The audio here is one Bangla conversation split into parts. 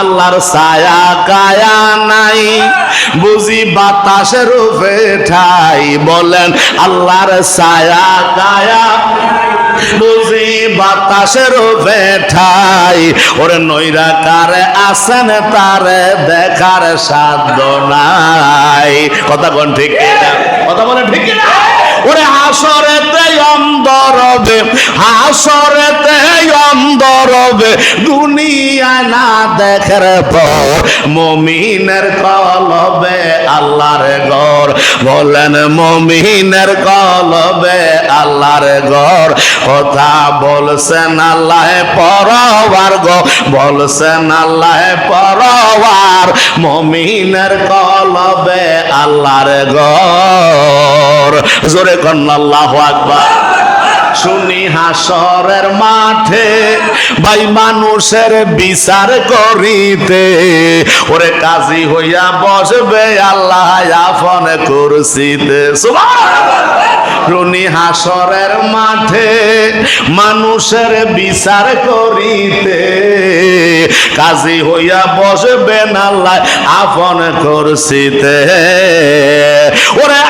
আল্লাহর ছায়া কায়া নাই। বুঝি বাতাসের রূপে ঠাই বলেন, আল্লাহর ছায়া কায়া বুঝি বাতাসের বেঠাই ওরে নৈরা কারে আসেন তারে, দেখার সাধ্য নাই। কথা কোন ঠিক কথা বলে ঠিক কিনা? ওরে হাসরেতে অন্দরবে হাসরেতে অন্দরবে দুনিয়া না দেখার পর মমিনের কলবে আল্লাহর ঘর। বলেন, মমিনের কলবে আল্লাহর ঘর। কথা বলছেন আল্লাহ পরবার গো, বলছেন আল্লাহ পরবার মমিনের কলবে আল্লাহর ঘর। জোরে কন্যা, আল্লাহ আকবার। শুনি হাসরের মাঠে ভাই মানুষের বিচার করিতে। ওরে কাজী হইয়া বসবে আল্লাহ আপন কুরসিতে। শুনি হাসরের মাঠে মানুষের বিচার করিতে। কাজী হইয়া বসবেন আল্লাহ আপন কুরসিতে। ওরে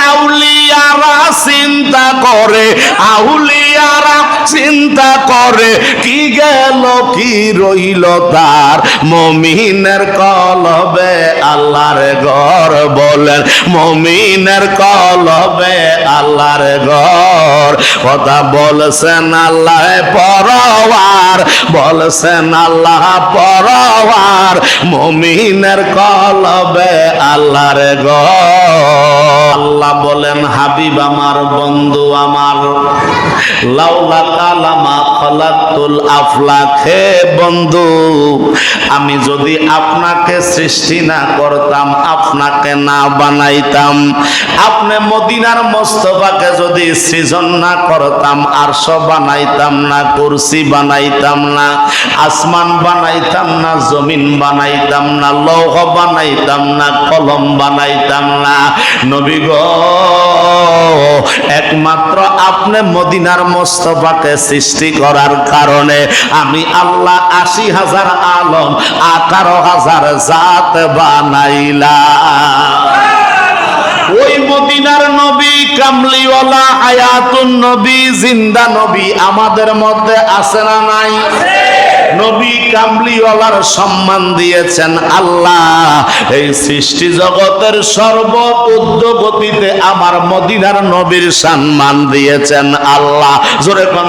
আউলিয়ারা চিন্তা করে, আউলিয়ারা চিন্তা করে, কি গেল, কি রইল তার? মমিনের কলবে আল্লাহর ঘর বলেন, মমিনের কলবে আল্লাহর ঘর। কথা বলছেন, আল্লাহ পরওয়ার বলছেন, আল্লাহ পরওয়ার মমিনের কলবে আল্লাহর গ। আল্লাহ বলেন, হাবিব আমার বন্ধু আমার। বন্ধু, আমি যদি আপনাকে সৃষ্টি না করতাম, আপনাকে না বানাইতাম, আপনি মদিনার মোস্তফাকে যদি সৃজন না করতাম, আরশ বানাইতাম না, কুরসি বানাইতাম না, আসমান বানাইতাম না, জমিন বানাইতাম না, লৌহ বানাইতাম না, কলম বানাইতাম না, নবী গো, একমাত্র আপনি মদিনার মোস্তফাকে সৃষ্টি করার কারণে আমি আল্লাহ আশি হাজার আলম, আঠারো হাজার জাত বানাইলা ওই মদিনার নবী, কামলিওয়ালা, হায়াতুন নবী, জিন্দা নবী আমাদের মধ্যে আছে না নাই? নবী কামলিওয়ালার সম্মান দিয়েছেন আল্লাহ। এই সৃষ্টি জগতের সর্ব উদ্যোগতিতে আমার মদিনার নবীর সম্মান দিয়েছেন আল্লাহ। জোরে কন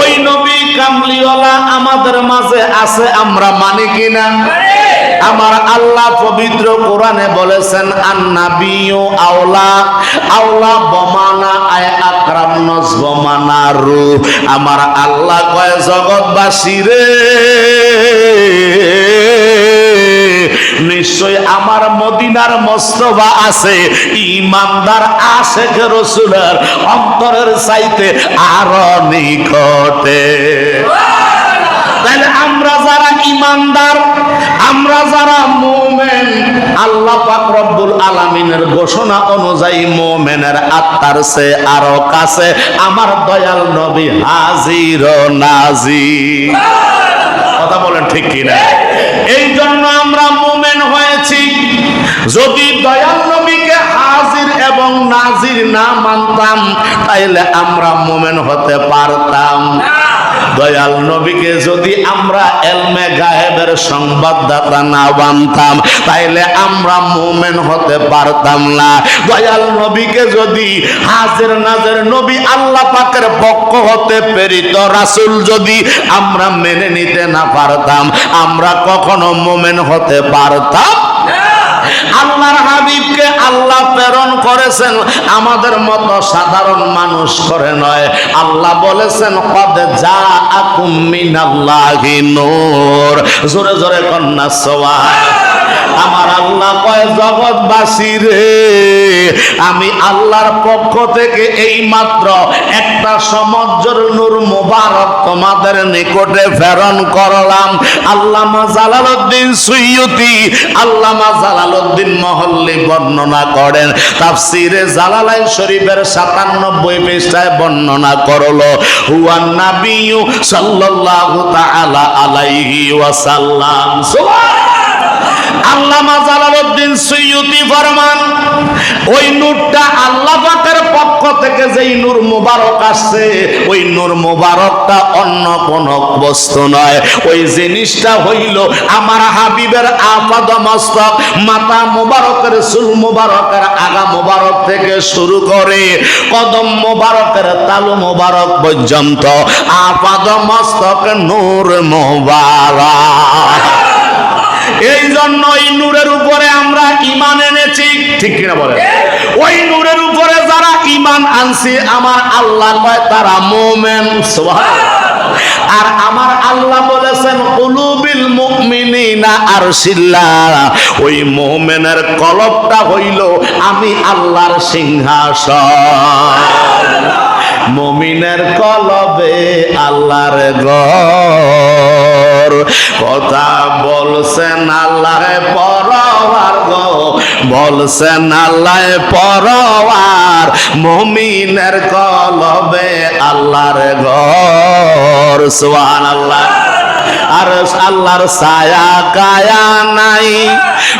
ওই নবী কামলিওয়ালা আমাদের মাঝে আছে, আমরা মানি কিনা? আমার আল্লাহ পবিত্র কোরআনে বলেছেন আন্নাবিও আওলা আওলা বমানা, আয় আকরাম নজ বমানা রু। আমার আল্লাহ কয়, জগৎবাসী রে, নিশ্চয় আমার মদিনার মস্তবা আছে, ইমানদার আশেখ রসুলের অন্তরের চাইতে আরও নিকটে। তাহলে আমরা যারা ইমানদার, আমরা যারা মোমেন, আল্লাহ পাক রব্বুল আলামিনের ঘোষণা অনুযায়ী মোমেনের আত্মার সে আরও কাছে আমার দয়াল নবী হাজির নাজি কথা বলেন ঠিক কিনা? এই জন্য আমরা মোমেন হয়েছি। যদি দয়াল নবীকে হাজির এবং নাজির না মানতাম, তাইলে আমরা মোমেন হতে পারতাম। দয়াল নবীকে যদি আমরা এলমে গায়েবের সংবাদদাতা না বানতাম, তাইলে আমরা মুমেন হতে পারতাম না। দয়াল নবীকে যদি হাজির নাজের নবী আল্লাহ পাকের পক্ষ হতে প্রেরিত রাসূল যদি আমরা মেনে নিতে না পারতাম, আমরা কখনো মুমেন হতে পারতাম আল্লাহর আল্লাহ প্রেরণ করেছেন, আমাদের মতো সাধারণ মানুষ করে নয়। আল্লাহ বলেছেন, কদ যা আকুম মিনাল্লাহি নূর। জোরে জোরে কন্যা সওয়া আমার আল্লাহ কয়, জগৎবাসী রে, আমি আল্লাহর পক্ষ থেকে এই মাত্র একটা সমজ্জর নূর মোবারক তোমাদের নিকটে প্রেরণ করলাম। আল্লামা জালালউদ্দিন সুইয়ুতি, আল্লামা জালালউদ্দিন মহল্লি বর্ণনা করেন। তাফসিরে জালালাইন শরীফের 97 পৃষ্ঠায় বর্ণনা করল হুয়ান নাবিয়্যু সাল্লাল্লাহু তাআলা আলাইহি ওয়াসাল্লাম। সুবহান আল্লামা জালালউদ্দিন সুয়ুতি ফরমান, ওই নূরটা আল্লাহ পাকের পক্ষ থেকে যেই নূর আসছে, ওই নূর অন্য কোন বস্তু নয়। ওই জিনিসটা হইল আমার হাবিবের আপাদ মস্তক আগা মুবারক থেকে শুরু করে কদম মুবারকের তালু মুবারক পর্যন্ত আপাদ মস্তক নূর এই জন্য এই নূরের উপরে আমরা ইমান এনেছি। ঠিক কিনা বলে ওই নূরের উপরে যারা ইমান আনছি আমার আল্লাহ কয় তারা মোমেন। আর আমার আল্লাহ বলেছেন কুলুবিল মুমিনিনা আরশিল্লা। ওই মুমিনের কলবটা হইল আমি আল্লাহর সিংহাসন। মমিনের কলবে আল্লাহর গর কথা বলছেন আল্লাহ পরওয়ার গো বলছেন আল্লাহ পরওয়ার মমিনের কলবে আল্লাহর গর সুবহানাল্লাহ। আর আল্লাহর ছায়া কায়া নাই।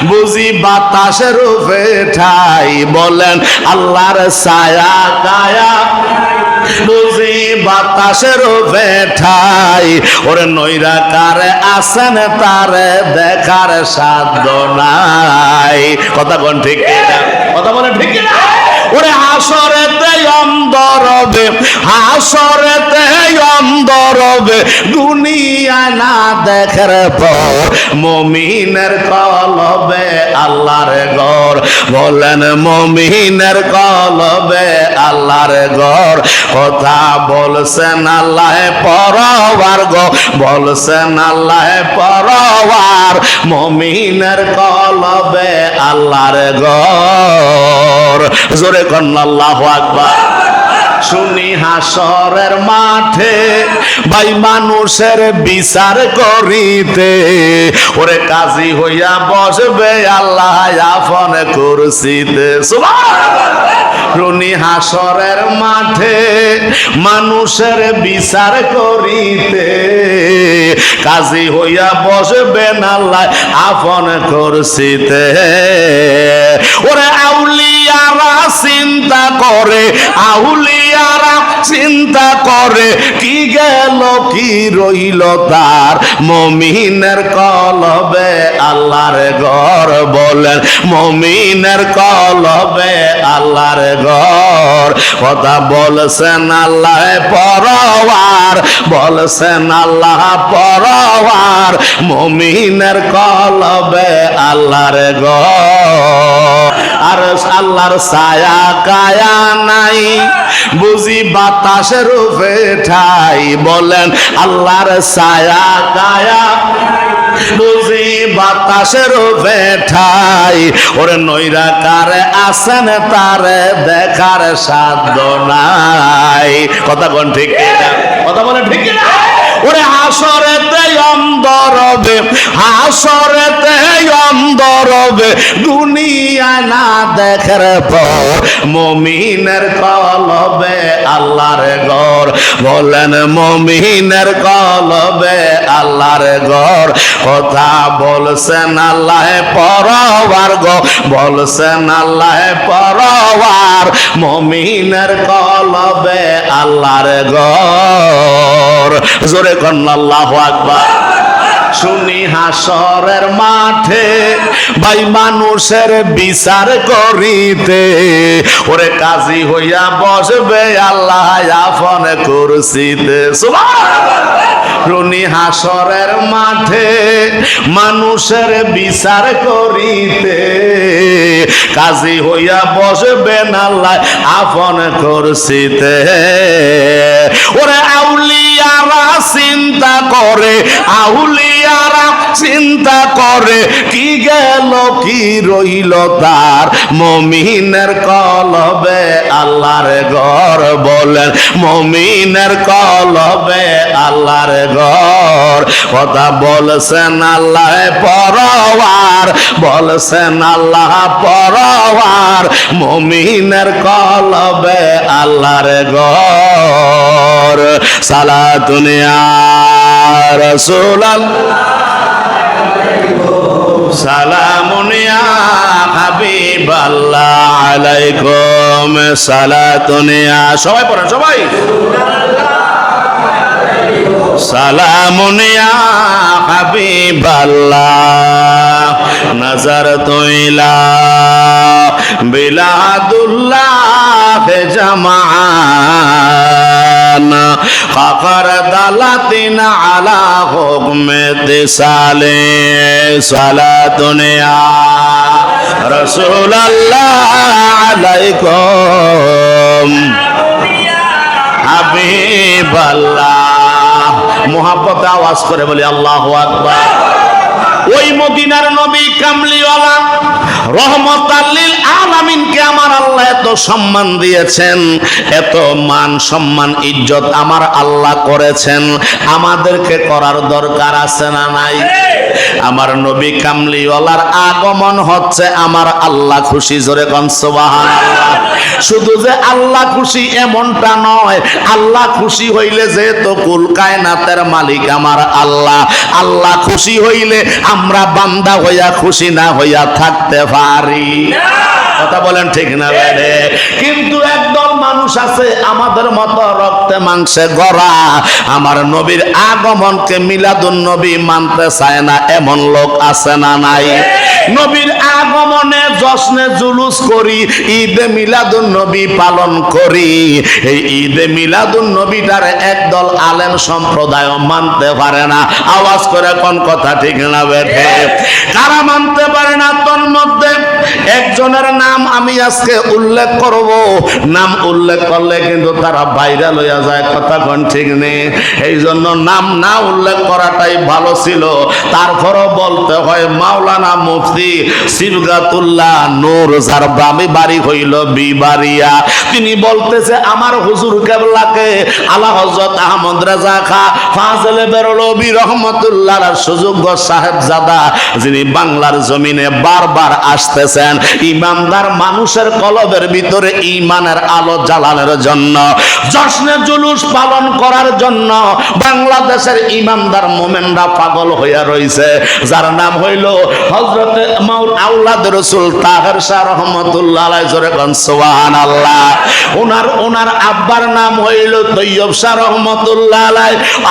বুঝি বাতাসের রূপে ঠাই। বলেন, আল্লাহর ছায়া কায়া বুঝি বাতাসের বেঠাই ওরে নৈরা কারে আসেন তারে দেখার সাধ্য নাই কথা কোন ঠিক? কথা বলে ঠিক কিনা? ওরে হাসরেতে অন্দরবে হাসরেতে অন্দরবে দুনিয়া না দেখার পর মমিনের কলবে আল্লাহর গর বলেন, মমিনের কলবে আল্লাহর গর কথা বলছেন আল্লাহ পরবার গো, বলছেন আল্লাহ পরবার মমিনের কলবে আল্লাহর গর জোরে শুনি হাসরের মাঠে ভাই মানুষের বিচার করিতে। ওরে কাজী হইয়া বসবে আল্লাহ কুরসিতে। রুনি হাসরের মাঠে মানুষের বিচার করিতে। কাজী হইয়া বসবেন আল্লাহ আপন কুরসিতে। ওরে আউলিয়ারা চিন্তা করে আউলিয়ারা চিন্তা করে, কি গেল, কি রইল তার? মমিনের কলবে আল্লাহর ঘর বলেন, মমিনের কলবে আল্লাহর ঘর। কথা বলছেন আল্লাহ পরওয়ার বলছেন আল্লাহ পরওয়ার মমিনের কলবে আল্লাহর ঘর। আর আল্লাহর ছায়া কায়া নাই বুঝি বাতাসের রূপে ঠাই বলেন, আল্লাহর ছায়া কায়া বুঝি বাতাসের রূপে ঠাই ওরে নৈরা কারে আসেন তারে দেখার সাধ্য নাই কথা কোন ঠিক? কথা বলে ঠিক? ওরে হাসরেতে অন্দরবে হাসরেতে অন্দরবে দুনিয়া না দেখার পর মমিনের কলবে আল্লাহর গর বলেন, মমিনের কলবে আল্লাহর গর কথা বলছেন আল্লাহ পরবার গো বলছেন আল্লাহ পরবার মমিনের কলবে আল্লাহর গর জোরে কন্যা, আল্লাহ আকবার। শুনি হাসরের মাঠে, ভাই মানুষের বিচার করিতে। ওরে কাজী হইয়া বসবে আল্লাহ আপন কুরসিতে। রুনি হাসরের মাঠে মানুষের বিচার করিতে। কাজী হইয়া আল্লাহ কুরসিতে। ওরে আউলিয়ারা চিন্তা করে আউলিয়ারা চিন্তা করে, কি গেল, কি রইল তার? মমিনের কলবে আল্লাহর ঘর বলেন, মমিনের কলবে আল্লাহর ঘর। কথা বলছেন আল্লাহ পরওয়ার বলছেন আল্লাহ পরওয়ার মমিনের কলবে আল্লাহর ঘর। সালা দুনিয়া রসুল সালামুন ইয়া হাবিবাল্লাহ আলাইকুম সালাতুন ইয়া সবাই পড়েন সবাই। সালামুন ইয়া হাবিবাল্লাহ নাজারতু ইলা বিলাদুল্লাহ সাফে জমা ফকর দালাতিন আলা হুকমে দিসালে সালা দুনিয়া রসুল আলাইকুম। আওয়াজ করে বলি আকবার। ওই মদিনার নবী কামলিওয়ালা রহমত আল্লিল আলামিনকে আমার আল্লাহ এত সম্মান দিয়েছেন এত মান সম্মান ইজ্জত আমার আল্লাহ করেছেন। আমাদেরকে করার দরকার আছে না নাই? আমার নবী কামলিওয়ালার আগমন হচ্ছে আমার আল্লাহ খুশি জোরে কন সুবহানাল্লাহ। শুধু যে আল্লাহ খুশি এমনটা নয় আল্লাহ খুশি হইলে যেহেতু কুল কায়নাতের মালিক আমার আল্লাহ আল্লাহ খুশি হইলে আমরা বান্দা হইয়া খুশি না হইয়া থাকতে পারি। কথা বলেন ঠিক না কিন্তু একদল মানুষ আছে, আমাদের রক্তে মাংসে গড়া। আমার নবীর আগমনকে মিলাদুন নবী মানতে চায় না, এমন লোক আছে না নাই। নবীর আগমনে জুলুস করি, ঈদে মিলাদুন নবী পালন করি। এই ঈদে মিলাদুন নবীটার একদল আলেম সম্প্রদায় মানতে পারে না। আওয়াজ করে কোন কথা ঠিক না বেঠে? কারা মানতে পারে না, তোর মধ্যে একজনের নাম আমি আজকে উল্লেখ করব। নাম উল্লেখ করলে কিন্তু তারা বাইরে লইয়া যায়, কথা কোন ঠিক নেই এই জন্য নাম না উল্লেখ করাটাই ভালো ছিল। তারপরও বলতে হয়, মাওলানা মুফতি সিবগাতুল্লাহ নূর যার বামি বাড়ি হইল বিবারিয়া তিনি বলতেছে, আমার হুজুর কেবলাকে আলা হজরত আহমদ রাজা খা ফাজলে বেরলবি রহমতুল্লাহ সুযোগ্য সাহেব জাদা যিনি বাংলার জমিনে বারবার আসতেছেন। ইমানদার মানুষের কলবের ভিতরে ইমানের আলো জ্বালানোর জন্য, জশ্নে জুলুস পালন করার জন্য বাংলাদেশের ইমানদার মোমেনরা পাগল হইয়া রইছে। যার নাম হইল হজরত মাউল আউলাদ রসুল তাহের শাহ রহমতুল্লাহ জোরে সুবহান আল্লাহ ওনার ওনার আব্বার নাম হইল তৈয়ব শাহ রহমতুল্লাহ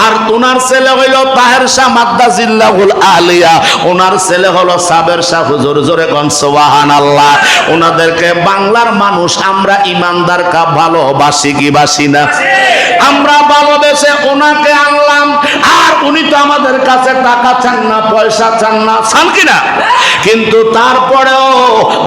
আর ওনার ছেলে হইল তাহের শাহ মাদ্দাজিল্লাহুল আলিয়া। ওনার ছেলে হলো সাবের শাহ হুজুর, জোরে কন সুবহান আল্লাহ ওনাদেরকে বাংলার মানুষ, আমরা ইমানদার কা ভালোবাসি কি বাসি না? আমরা ভালোবেসে ওনাকে আনলাম, আর উনি তো আমাদের কাছে টাকা চান না, পয়সা চান না, চান কিনা? কিন্তু তারপরেও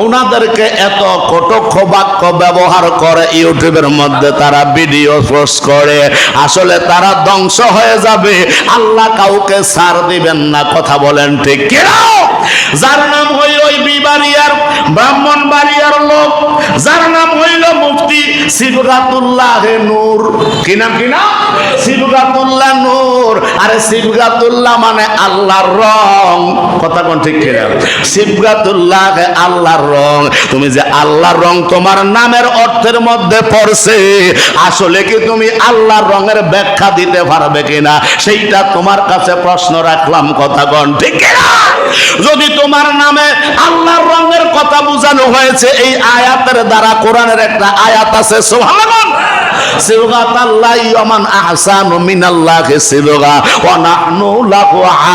ওনাদেরকে এত কটক্ষ বাক্য ব্যবহার করে ইউটিউবের মধ্যে তারা ভিডিও পোস্ট করে। আসলে তারা ধ্বংস হয়ে যাবে। আল্লাহ কাউকে ছাড় দিবেন না, কথা বলেন ঠিক কিনা? যার নাম হইল ওই বিবারিয়ার ব্রাহ্মণ বাড়িয়ার লোক, যার নাম হইল মুফতি সিবগাতুল্লাহ নূর। কি নাম কি নাম? সিবগাতুল্লাহ নূর। আরে সিবগাতুল্লাহ মানে আল্লাহর রং। কথা কোন ঠিক কিনা? সিবগাতুল্লাহ আল্লাহর রং। তুমি যে আল্লাহর রং তোমার নামের অর্থের মধ্যে পড়ছে, আসলে কি তুমি আল্লাহর রঙের ব্যাখ্যা দিতে পারবে কিনা? সেইটা তোমার কাছে প্রশ্ন রাখলাম, কথা কোন ঠিক কিনা? যদি তোমার নামে আল্লাহর রঙের কথা বোঝানো হয়েছে, এই আয়াতের দ্বারা কোরআনের একটা আয়াত আছে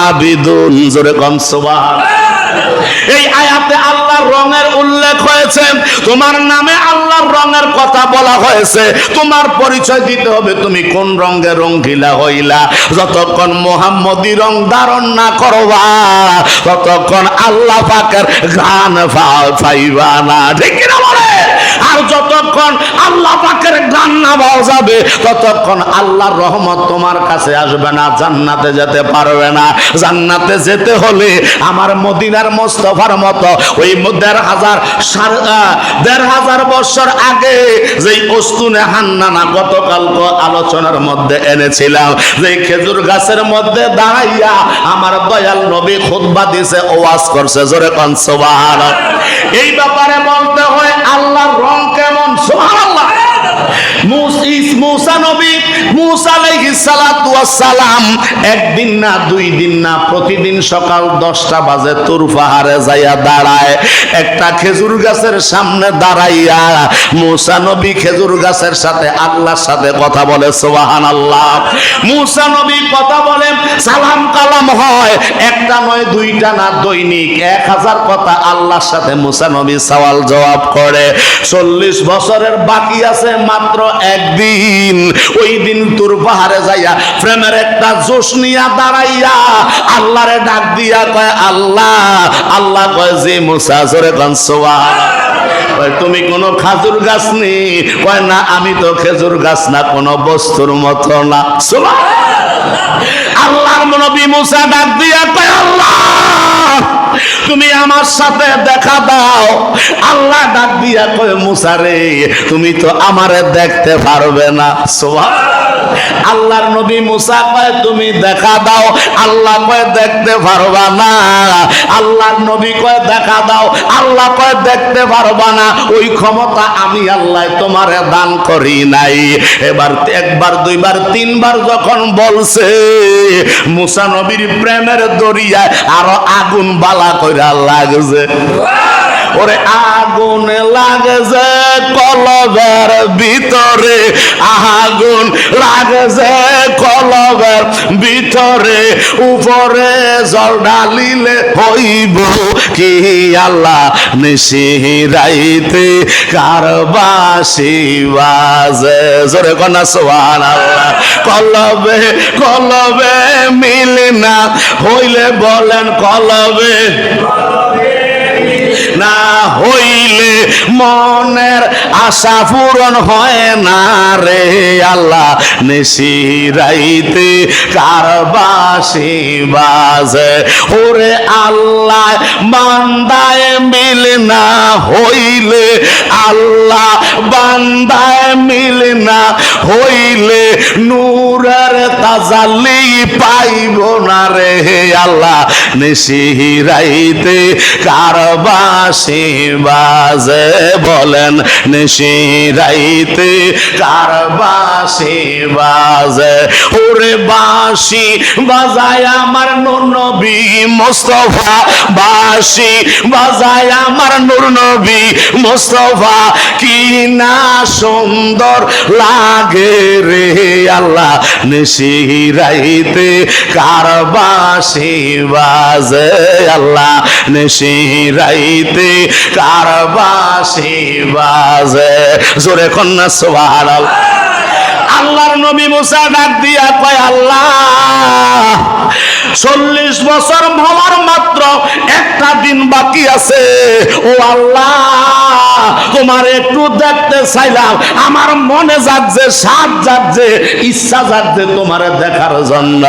আবিদুন। জোরে কোন, সুবহানাল্লাহ। এই আয়াতে আল্লাহর রঙের উল্লেখ হয়েছে। তোমার নামে আল্লাহর রঙের কথা বলা হয়েছে। তোমার পরিচয় দিতে হবে তুমি কোন রঙে রঙ্গিলা হইলা। যতক্ষণ মোহাম্মদী রং ধারণ না করবা, ততক্ষণ আল্লাহ পাকের গান পাইবা না। ঠিক কিনা বলে? আর যতক্ষণ আল্লাহ পাকের গান না পাওয়া যাবে, ততক্ষণ আল্লাহর রহমত তোমার কাছে আসবে না, জান্নাতে যেতে পারবে না। জান্নাতে যেতে হলে আমার মদিনার মোস্তফার মতো ওই দেড় হাজার দেড় হাজার বছর আগে যেই অস্তুনে হান্নানা গতকাল তো আলোচনার মধ্যে এনেছিলাম যে খেজুর গাছের মধ্যে দাঁড়াইয়া আমার দয়াল নবী খুতবা দিছে, ওয়াজ করছে, জোরে কন, সুবহানাল্লাহ। এই কেমন সুবহানাল্লাহ মুসিস মুসা নবী মুসা আলাইহিস সালাতু ওয়াস একদিন না, দুই দিন না, প্রতিদিন সকাল দশটা বাজে তুর পাহাড়ে যাইয়া দাঁড়ায়। একটা খেজুর গাছের সামনে দাঁড়াইয়া মুসা নবী খেজুর গাছের সাথে আল্লাহর সাথে কথা বলে সুবাহান আল্লাহ মুসা নবী কথা বলে, সালাম কালাম হয়। একটা নয়, দুইটা না, দৈনিক এক হাজার কথা আল্লাহর সাথে মুসা নবী সওয়াল জবাব করে। চল্লিশ বছরের বাকি আছে মাত্র একদিন। ওই দিন তোর পাহাড়ে যাইয়া প্রেমের একটা জোশ নিয়া দাঁড়াইয়া আল্লাহরে ডাক দিয়া কয়, আল্লাহ আল্লাহ কয়, যে মুসা, জোরে কন তুমি কোনো খাজুর গাছ নি? কয়, না, আমি তো খেজুর গাছ না, কোনো বস্তুর মতো না। আল্লাহর নবী মুসা ডাক দিয়া কয়, আল্লাহ, তুমি আমার সাথে দেখা দাও। আল্লাহ ডাক দিয়া কয়, মুসা রে, তুমি তো আমারে দেখতে পারবে না। সুবহান আল্লাহর নবী মুসা কয়, তুমি দেখা দাও। আল্লাহ কয়, দেখতে পারবা না। আল্লাহর নবী কয়, দেখা দাও। আল্লাহ কয়, দেখতে পারবা না। ওই ক্ষমতা আমি আল্লাহ তোমারে দান করি নাই। এবার একবার, দুইবার, তিনবার যখন বলছে, মুসা নবীর প্রেমের দরিয়ায় আরও আগুন বালা কইরা লাগছে। ওরে আগুন লাগছে কলবের ভিতরে, আগুন লাগছে কলবের ভিতরে। উপরে জল ঢালিলে হইব কি আল্লাহ নিশি রাইতে কারবাসি বাজে। জোরে কনা সোহান আল্লাহ কলবে কলবে মিলে না হইলে বলেন কলবে। না হইলে মনের আশা পূরণ হয় না রে আল্লাহ। নিশিরাইতে কারবাসি বাজে? ওরে আল্লাহ, বান্দায় মিল না হইলে আল্লাহ, বান্দায় মিল না হইলে তাজালি পাইব না রে আল্লাহ রাইতে কারবাসি বাজে বলেন কারবাসি বাজে। ওরে বাসি বাজায় আমার নবী মোস্তফা, বাসি বাজায় আমার নূর নবী মোস্তফা, কি না সুন্দর লাগে রে আল্লাহ, নিশি রাইতে কারবাসি বাজে, আল্লাহ নিশি রাইতে কারবাসি বাজে। জোরে কন্যা সোহার আল্লাহর নবী মুসা ডাক দিয়া কয়, আল্লাহ, চল্লিশ বছর একটা দিন বাকি আছে। ও আল্লাহ, তোমার একটু দেখতে চাইলাম। আমার মনে যাচ্ছে সাত যাচ্ছে ইচ্ছা যাচ্ছে তোমার দেখার জন্য।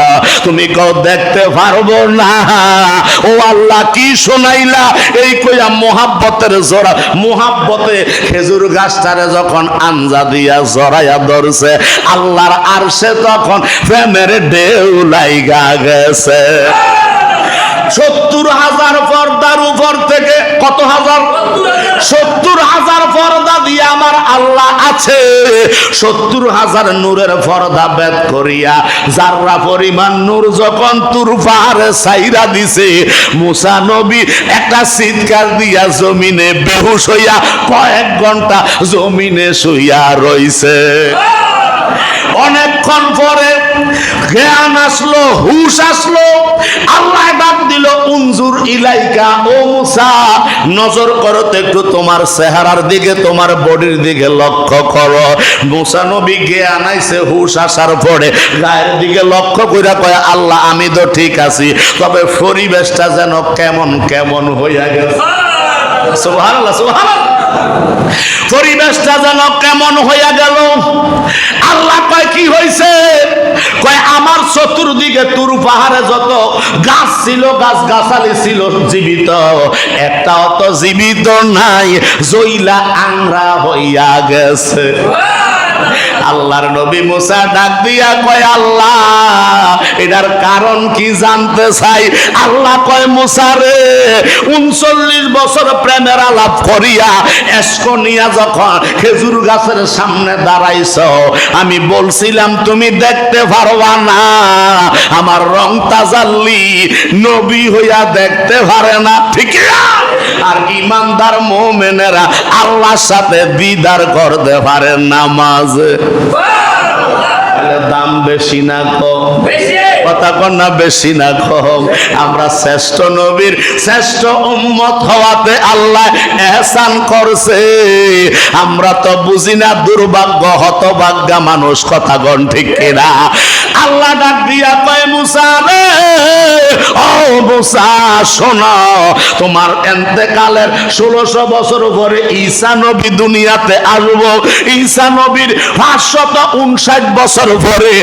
তুমি কেউ দেখতে পারব না। ও আল্লাহ, কি শোনাইলা? এই কইয়া মোহাব্বতের জোড়া। মোহাব্বতে খেজুর গাছটারে যখন আঞ্জা দিয়া জড়াইয়া ধরছে, আল্লাহর আরশে তখন প্রেমের ঢেউ লাইগা গেছে। সত্তর হাজার পর্দার উপর থেকে কত হাজার? সত্তর হাজার পর্দা দিয়ে আমার আল্লাহ আছে। সত্তর হাজার নূরের পর্দা বেদ করিয়া যাররা পরিমাণ নূর যখন সাইরা দিছে, মুসা নবী একটা চিৎকার দিয়া জমিনে বেহুশ হইয়া কয়েক ঘণ্টা জমিনে শুইয়া রইছে। অনেকক্ষণ পরে জ্ঞান আসলো, হুশ আসলো। আল্লাহ ডাক দিল, উনজুর ইলাইকা, ও মুসা, নজর করো তো একটু তোমার চেহারার দিকে, তোমার বডির দিকে লক্ষ্য করো। মুসা নবী জ্ঞান আইছে, হুশ আসার পরে গায়ের দিকে লক্ষ্য কইরা কয়, আল্লাহ, আমি তো ঠিক আছি, তবে পরিবেশটা যেন কেমন কেমন হইয়া গেছে। সুবহানাল্লাহ সুবহানাল্লাহ। পরিবেশটা যেন কেমন হইয়া গেল। আল্লাহ কয়, কি হয়েছে কয়, আমার চতুর্দিকে তুর পাহাড়ে যত গাছ ছিল গাছ গাছালি ছিল জীবিত। একটা অত জীবিত নাই, জইলা আংরা হইয়া গেছে। আল্লাহর নবী মুসা ডাক দিয়া কয়, আল্লাহ, এটার কারণ কি জানতে চাই আল্লাহ কয়, মুসা রে, উনচল্লিশ বছর প্রেমের আলাপ করিয়া এসকনিয়া যখন খেজুর গাছের সামনে দাঁড়াইছ, আমি বলছিলাম, তুমি দেখতে পারবা না, আমার রং তাজাল্লি, নবী হইয়া দেখতে পারে না ঠিক না? আর ইমানদার মোমেনেরা আল্লাহর সাথে দিদার করতে পারে নামাজে। দাম বেশি না কম? কথা কন না বেশি না কম? আমরা শ্রেষ্ঠ নবীর শ্রেষ্ঠ উম্মত হওয়াতে আল্লাহ এহসান করছে। আমরা তো বুঝি না দুর্ভাগ্য হতভাগ্যা মানুষ কথা গণ ঠিক কিনা? আল্লাহ ডাক দিয়া কয়, মুসা রে, ও মুসা, শোনো, তোমার এন্তেকালের ষোলোশো বছর পরে ঈসা নবী দুনিয়াতে আসব। ঈসা নবীর পাঁচশত উনষাট বছর পরে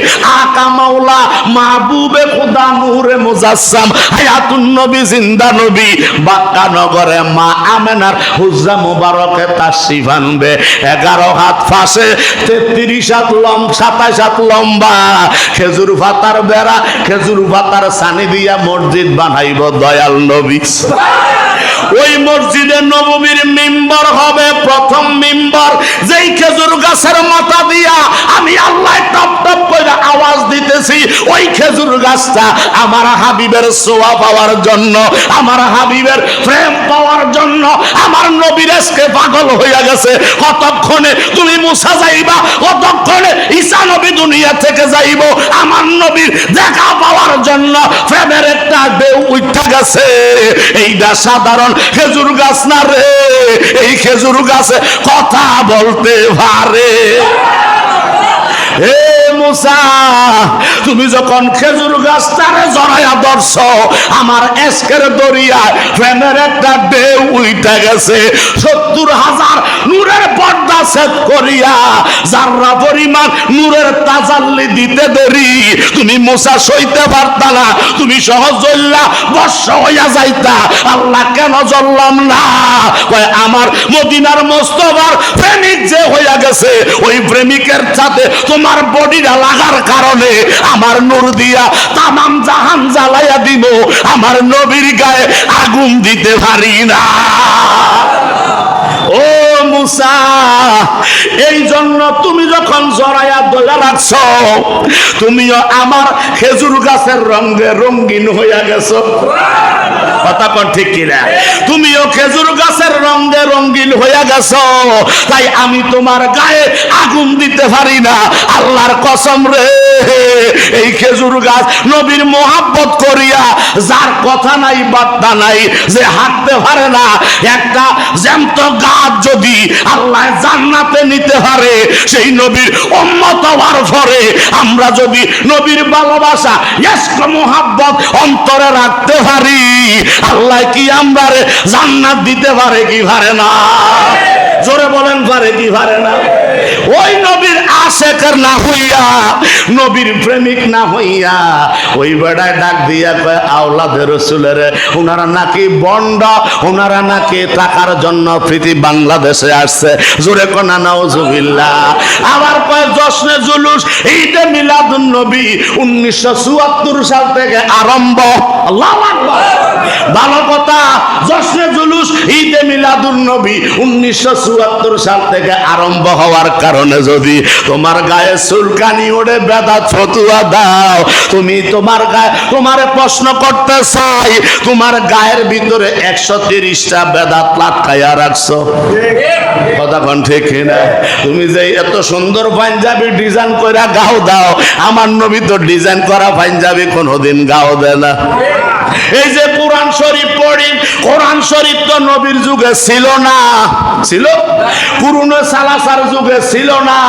আকা মাওলা মাহবুবে খুদা নূরে মুজাসসাম, হায়াতুন নবী, জিন্দা নবী, বাক্কা নগরে মা আমেনার হুজরা মুবারকে তাশরিফ আনবে। এগারো হাত ফাঁসে তেত্রিশ হাত লম সাতাশ হাত লম্বা খেজুর পাতার বেড়া, খেজুর পাতার সানি দিয়া মসজিদ বানাইব দয়াল নবী। ওই মসজিদে নবমীর মিম্বর হবে প্রথম মিম্বর। যেই খেজুর গাছের মাথা দিয়া আমি আল্লাহ টপ টপ করে আওয়াজ দিতেছি, ওই খেজুর গাছটা আমার হাবিবের সোয়া পাওয়ার জন্য, আমার হাবিবের প্রেম পাওয়ার জন্য, আমার নবীর আজকে পাগল হইয়া গেছে। কতক্ষণে তুমি মুসা যাইবা? কতক্ষণে ঈসা নবী দুনিয়া থেকে যাইব? আমার নবীর দেখা পাওয়ার জন্য প্রেমের একটা ঢেউ উঠা গেছে। এইটা সাধারণ খেজুর গাছ না রে? এই খেজুর গাছে কথা বলতে পারে। হে তুমি যখন খেজুর জড়াইয়া ধরছ, আমার এসকের দরিয়ায় প্রেমের একটা গেছে। সত্তর হাজার নূরের পর্দা সেট করিয়া পরিমাণ নূরের তাজাল্লি দিতে দেরি, তুমি সইতে পারতা না, তুমি সহজ বর্ষ হইয়া যাইতা। আল্লাহ কেন জ্বললাম না? আমার মদিনার মোস্তফার প্রেমিক যে হইয়া গেছে, ওই প্রেমিকের সাথে তোমার বডিটা লাগার কারণে আমার নূর দিয়া তামাম জাহান জ্বালাইয়া দিব আমার নবীর গায়ে আগুন দিতে পারি না। ও মুসা, এই জন্য তুমি যখন জড়াইয়া দোলা রাখছ তুমিও আমার খেজুর গাছের রঙে রঙিন হইয়া গেছো। কথা ঠিক কিনা? তুমিও খেজুর গাছের রঙে হইয়া গেছো, তাই আমি তোমার গায়ে আগুন দিতে পারি না। আল্লাহর কসম রে, এই খেজুর গাছ নবীর মোহাব্বত করিয়া, যার কথা নাই, বার্তা নাই, যে হাঁটতে পারে না, একটা জ্যান্ত গাছ যদি আল্লাহ জান্নাতে নিতে পারে, সেই নবীর উম্মত হওয়ার পরে আমরা যদি নবীর ভালোবাসা মোহাব্বত অন্তরে রাখতে পারি। আল্লাহ কি আমরা জান্নাত দিতে পারে কি পারে না? জোরে বলেন, পারে কি পারে না? ওই নবীর আশেকের না হইয়া, নবীর প্রেমিক না হইয়া, ওই বেড়ায় ডাক দিয়া কয় আওলাদের রসুলের ওনারা নাকি বন্ড ওনারা নাকি টাকার জন্য প্রীতি বাংলাদেশে আসছে। জোরে কোনা, নাউজুবিল্লাহ। আবার কয়, জশ্নে জুলুস এইটা মিলাদুন নবী উনিশশো চুয়াত্তর সাল থেকে আরম্ভ। ভালো কথা, জশ্নে জুলুস, ঈদে মিলাদুন নবী উনিশশো চুয়াত্তর সাল থেকে আরম্ভ হওয়ার কারণে যদি তোমার গায়ে চুলকানি ওড়ে বেদা ফতুয়া দাও। তুমি তোমার গায়ে তোমার প্রশ্ন করতে চাই, তোমার গায়ের ভিতরে একশো তিরিশটা বেদা লাটকাইয়া রাখছো। কথা ঠিক না তুমি যে এত সুন্দর পাঞ্জাবি ডিজাইন করে গাও দাও, আমার নবী তো ডিজাইন করা পাঞ্জাবি কোনোদিন গাও দেয় না। এই যে কোরআন শরীফ পড়ি, কোরআন শরীফ তো নবীর যুগে ছিল না। ছিল? পুরনো সালাসার যুগে ছিল না।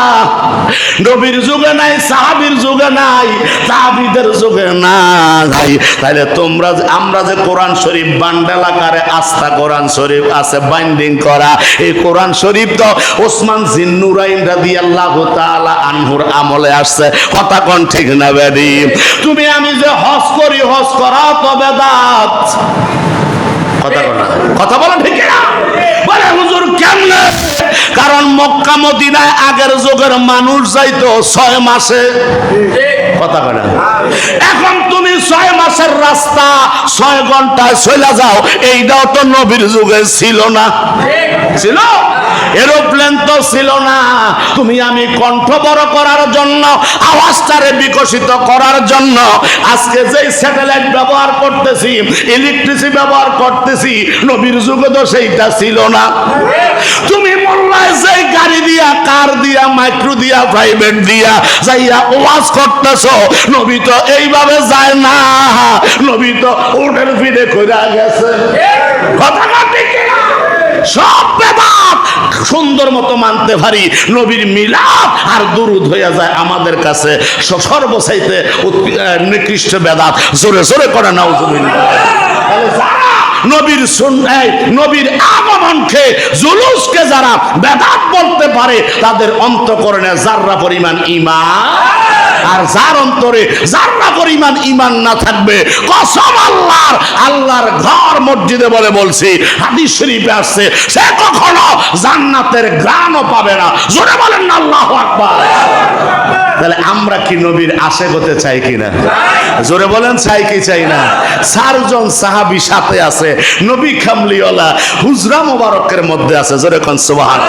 নবীর যুগে নাই, সাহাবীর যুগে নাই, তাবিদের যুগে নাই। তাহলে তোমরা আমরা যে কোরআন শরীফ বান্ডেল আকারে আস্থা কোরআন শরীফ আছে, বাইন্ডিং করা। এই কোরআন শরীফ তো ওসমান জিন্নুরাইন রাদিয়াল্লাহু তাআলা আনহুর আমলে আসছে। কথা কোন ঠিক না বেডি? তুমি আমি যে হজ করি, হজ করা তো বেদাত। কথা বলা কথা বলা ঠিক না বলে হুজুর কেমনে? কারণ মক্কা মদিনায় আগের যুগের মানুষ যাইতো ছয় মাসে। কথা বলে এখন তুমি ছয় মাসের রাস্তা ছয় ঘন্টায় চলে যাও। এইটাও তো নবীর যুগে ছিল না। ছিল? এরোপ্লেন তো ছিল না। তুমি আমি কণ্ঠ বড় করার জন্য, আওয়াজটারে বিকশিত করার জন্য আজকে যেই স্যাটেলাইট ব্যবহার করতেছি ইলেকট্রিসিটি ব্যবহার করতেছি, নবীর যুগে তো সেইটা ছিল না। তুমি মোল্লায় যেই গাড়ি দিয়া, কার দিয়া, মাইক্রো দিয়া প্রাইভেট দিয়া যাইয়া ওয়াজ করতেছো, নবী তো এইভাবে যায় না। নবী তো উঠের ফিরে কইরা গেছে কথা না ঠিক কিনা? সব বেদাত সুন্দর মতো মানতে পারি। নবীর মিলাপ আর দুরুদ হইয়া যায় আমাদের কাছে। স- সর্বচাইতে উৎকৃ- আহ, নিকৃষ্ট বেদাত। জোরে জোরে করে নাও নবীর সন্ধ্যায় নবীর আগমনকে জুলুসকে যারা বেদাত বলতে পারে তাদের অন্তকরণে যার পরিমাণ ইমান আর যার অন্তরে যাররা পরিমাণ ইমান না থাকবে, কসম আল্লাহর আল্লাহর ঘর মসজিদে বলে বলছি, হাদিস শরীফে আসছে, সে কখনো জান্নাতের গ্রাণও পাবে না। জোরে বলেন না, আল্লাহ আকবার। তাহলে আমরা কি নবীর আশে হতে চাই কিনা জোরে বলেন, চাই কি, চাই না? চারজন সাহাবি সাথে আছে, নবী খামলিওয়ালা, হুজরা মোবারকের মধ্যে আছে, জোরে কোন সুবহান